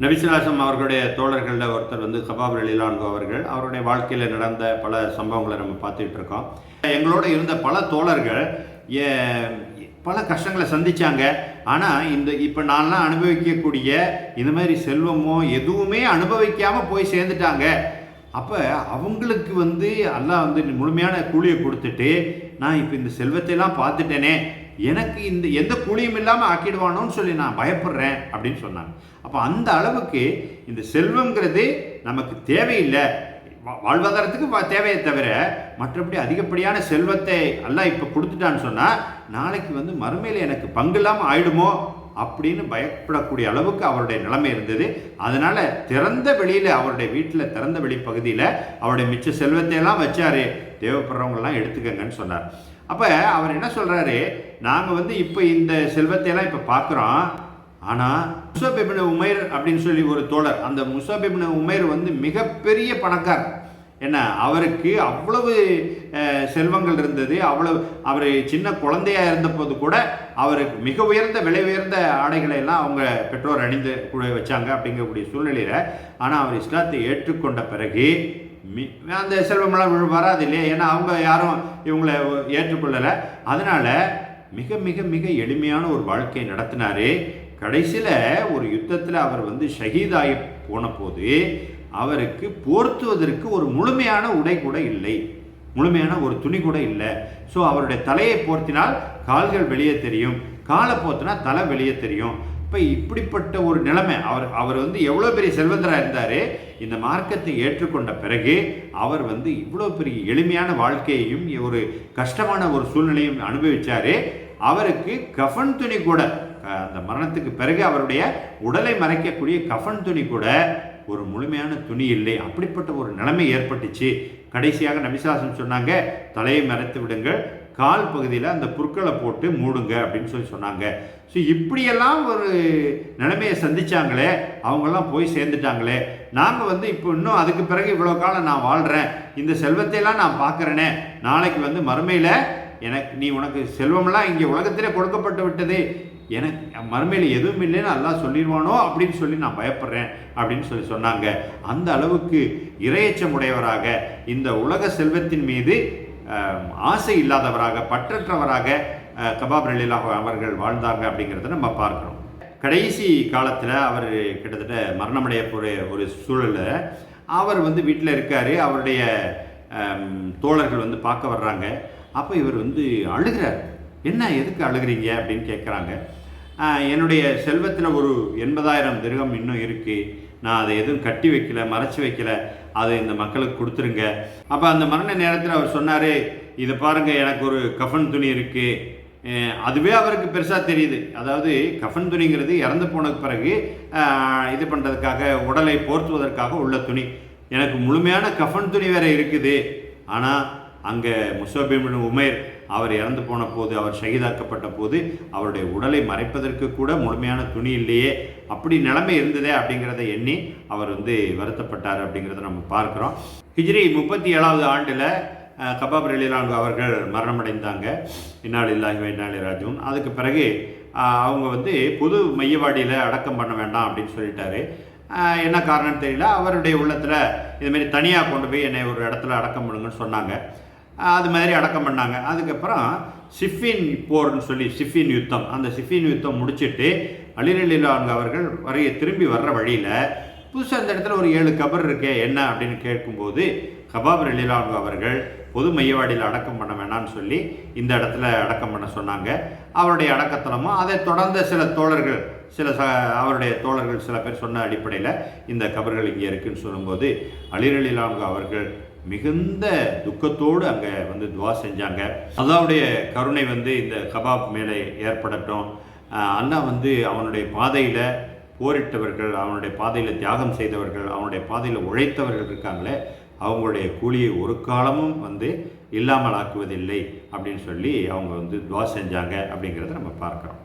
நபிசிலாசம் அவர்களுடைய தோழர்களில் ஒருத்தர் வந்து கபாப் லலிலான்கு அவர்கள். அவருடைய வாழ்க்கையில் நடந்த பல சம்பவங்களை நம்ம பார்த்துட்டு இருக்கோம். எங்களோட இருந்த பல தோழர்கள் ஏ- பல கஷ்டங்களை சந்தித்தாங்க ஆனால் இந்த இப்போ நான்லாம் அனுபவிக்கக்கூடிய இந்த மாதிரி செல்வமோ எதுவுமே அனுபவிக்காமல் போய் சேர்ந்துட்டாங்க. அப்போ அவங்களுக்கு வந்து எல்லாம் வந்து முழுமையான கூலியை கொடுத்துட்டு நான் இப்போ இந்த செல்வத்தையெல்லாம் பார்த்துட்டேனே எனக்கு இந்த எந்த கூலியும் இல்லாமல் ஆக்கிடுவானோன்னு சொல்லி நான் பயப்படுறேன் அப்படின்னு சொன்னாங்க. அப்போ அந்த அளவுக்கு இந்த செல்வங்கிறது நமக்கு தேவையில்லை. வா- வாழ்வாதாரத்துக்கு தேவையை தவிர மற்றபடி அதிகப்படியான செல்வத்தை எல்லாம் இப்போ கொடுத்துட்டான்னு சொன்னால் நாளைக்கு வந்து மறுமையில் எனக்கு பங்கு இல்லாமல் ஆயிடுமோ அப்படின்னு பயப்படக்கூடிய அளவுக்கு அவருடைய நிலைமை இருந்தது. அதனால திறந்த வெளியில் அவருடைய வீட்டில் திறந்த வெளி பகுதியில் அவருடைய மிச்ச செல்வத்தை எல்லாம் வச்சாரு. தேவைப்படுறவங்கெல்லாம் எடுத்துக்கங்கன்னு சொன்னார். அப்போ அவர் என்ன சொல்கிறாரு நாங்கள் வந்து இப்போ இந்த செல்வத்தையெல்லாம் இப்போ பார்க்குறோம் ஆனால் முசாபிபின் உமைர் அப்படின்னு சொல்லி ஒரு தோழர் அந்த முசாபிபின் உமைர் வந்து மிகப்பெரிய பணக்காரர். என்ன? அவருக்கு அவ்வளவு செல்வங்கள் இருந்தது. அவ்வளவு அவர் சின்ன குழந்தையா இருந்தபோது கூட அவருக்கு மிக உயர்ந்த விலை உயர்ந்த ஆடைகளை எல்லாம் அவங்க பெற்றோர் அணிந்து கூட வச்சாங்க அப்படிங்கக்கூடிய சூழ்நிலையில் ஆனால் அவர் இஸ்லாத்தை ஏற்றுக்கொண்ட பிறகு மி- அந்த செல்வமெல்லாம் வராது இல்லையா ஏன்னா அவங்க யாரும் இவங்களை ஏற்றுக்கொள்ளலை. அதனால் மிக மிக மிக எளிமையான ஒரு வாழ்க்கையை நடத்தினார். கடைசியில் ஒரு யுத்தத்தில் அவர் வந்து ஷஹீதாகி போன போது அவருக்கு போர்த்துவதற்கு ஒரு முழுமையான உடை கூட இல்லை. முழுமையான ஒரு துணி கூட இல்லை. ஸோ அவருடைய தலையை போர்த்தினால் கால்கள் வெளியே தெரியும். காலை போர்த்தினா தலை வெளியே தெரியும். இப்போ இப்படிப்பட்ட ஒரு நிலைமை. அவர் அவர் வந்து எவ்வளோ பெரிய செல்வந்தராக இருந்தார்? இந்த மார்க்கத்தை ஏற்றுக்கொண்ட பிறகு அவர் வந்து இவ்வளோ பெரிய எளிமையான வாழ்க்கையையும் ஒரு கஷ்டமான ஒரு சூழ்நிலையும் அனுபவித்தார் அவருக்கு கஃபன் துணி கூட அந்த மரணத்துக்கு பிறகு அவருடைய உடலை மறைக்கக்கூடிய கஃபன் துணி கூட ஒரு முழுமையான துணி இல்லை. அப்படிப்பட்ட ஒரு நிலைமை ஏற்பட்டுச்சு. கடைசியாக நபிசாசன் சொன்னாங்க தலையை மறைத்து விடுங்கள். கால் பகுதியில் அந்த புற்களை போட்டு மூடுங்க அப்படின்னு சொல்லி சொன்னாங்க. ஸோ இப்படியெல்லாம் ஒரு நிலைமையை சந்தித்தாங்களே அவங்கெல்லாம் போய் சேர்ந்துட்டாங்களே. நாங்கள் வந்து இப்போ இன்னும் அதுக்கு பிறகு இவ்வளோ காலம் நான் வாழ்கிறேன் இந்த செல்வத்தையெல்லாம் நான் பார்க்குறேனே. நாளைக்கு வந்து மறுமையில் எனக்கு நீ உனக்கு செல்வமெல்லாம் இங்கே உலகத்திலே கொடுக்கப்பட்டு விட்டது. எனக்கு மறுமையில் எதுவும் இல்லைன்னு அல்லாஹ் சொல்லிடுவானோ அப்படின்னு சொல்லி நான் பயப்படுறேன் அப்படின்னு சொல்லி சொன்னாங்க. அந்த அளவுக்கு இரையச்சம் உடையவராக இந்த உலக செல்வத்தின் மீது ஆசை இல்லாதவராக பற்றற்றவராக கபாப் ரலிலாஹு அவர்கள் வாழ்ந்தாங்க அப்படிங்கிறத நம்ம பார்க்குறோம். கடைசி காலத்தில் அவர் கிட்டத்தட்ட மரணமடைய போகிற ஒரு சூழலில் அவர் வந்து வீட்டில் இருக்கார். அவருடைய தோழர்கள் வந்து பார்க்க வர்றாங்க. அப்போ இவர் வந்து அழுகிறார். என்ன எதுக்கு அழுகிறீங்க? அப்படின்னு கேட்குறாங்க என்னுடைய செல்வத்தில் ஒரு எண்பதாயிரம் திருகம் இன்னும் இருக்குது நான் அதை எதுவும் கட்டி வைக்கல மறைச்சி வைக்கல. அதை இந்த மக்களுக்கு கொடுத்துருங்க. அப்போ அந்த மரண நேரத்தில் அவர் சொன்னார் இதை பாருங்கள் எனக்கு ஒரு கஃபன் துணி இருக்குது அதுவே அவருக்கு பெருசாக தெரியுது. அதாவது கஃன் துணிங்கிறது இறந்து போன பிறகு இது பண்ணுறதுக்காக உடலை போர்த்துவதற்காக உள்ள துணி. எனக்கு முழுமையான கஃன் துணி வேற இருக்குது. ஆனால் அங்கே முசோபின் உமேர் அவர் இறந்து போன போது அவர் ஷகிதாக்கப்பட்ட போது அவருடைய உடலை மறைப்பதற்கு கூட முழுமையான துணி இல்லையே. அப்படி நிலைமை இருந்ததே அப்படிங்கிறத எண்ணி அவர் வந்து வருத்தப்பட்டார் அப்படிங்கிறத நம்ம பார்க்குறோம். ஹிஜ்ரி முப்பத்தி ஏழாவது ஆண்டில் கபாப் ரலிலான்கு அவர்கள் மரணமடைந்தாங்க. இன்னால் இல்லாஹி இன்னாலி ராஜூன் அதுக்கு பிறகு அவங்க வந்து புது மையவாடியில் அடக்கம் பண்ண வேண்டாம் அப்படின்னு சொல்லிட்டாரு. என்ன காரணம்னு தெரியல. அவருடைய உள்ளத்தில் இதுமாரி தனியாக கொண்டு போய் என்னை ஒரு இடத்துல அடக்கம் பண்ணுங்கன்னு சொன்னாங்க. அது மாதிரி அடக்கம் பண்ணாங்க. அதுக்கப்புறம் சிஃபின் போர்னு சொல்லி சிஃபின் யுத்தம். அந்த சிஃபின் யுத்தம் முடிச்சுட்டு அலிரலிலான்கு அவர்கள் வரைய திரும்பி வர்ற வழியில் புதுசாக அந்த இடத்துல ஒரு ஏழு கபர் இருக்கே என்ன அப்படின்னு கேட்கும்போது கபாப் ரலிலான்கு அவர்கள் பொது மையவாடியில் அடக்கம் பண்ண வேணாம்னு சொல்லி இந்த இடத்துல அடக்கம் பண்ண சொன்னாங்க. அவருடைய அடக்கத்தலமும் அதை தொடர்ந்த சில தோழர்கள் சில ச அவருடைய தோழர்கள் சில பேர் சொன்ன அடிப்படையில் இந்த கபர்கள் இங்கே இருக்குன்னு சொல்லும்போது அலிரலிலான்கு அவர்கள் மிகுந்த துக்கத்தோடு அங்கே வந்து துவா செஞ்சாங்க. அல்லாவுடைய கருணை வந்து இந்த கபாப் மேலே ஏற்படட்டும். அண்ணா வந்து அவனுடைய பாதையில் போரிட்டவர்கள் அவனுடைய பாதையில் தியாகம் செய்தவர்கள் அவனுடைய பாதையில் உழைத்தவர்கள் இருக்காங்களே அவங்களுடைய கூலியை ஒரு காலமும் வந்து இல்லாமல் ஆக்குவதில்லை அப்படின்னு சொல்லி அவங்க வந்து துவா செஞ்சாங்க அப்படிங்கிறத நம்ம பார்க்குறோம்.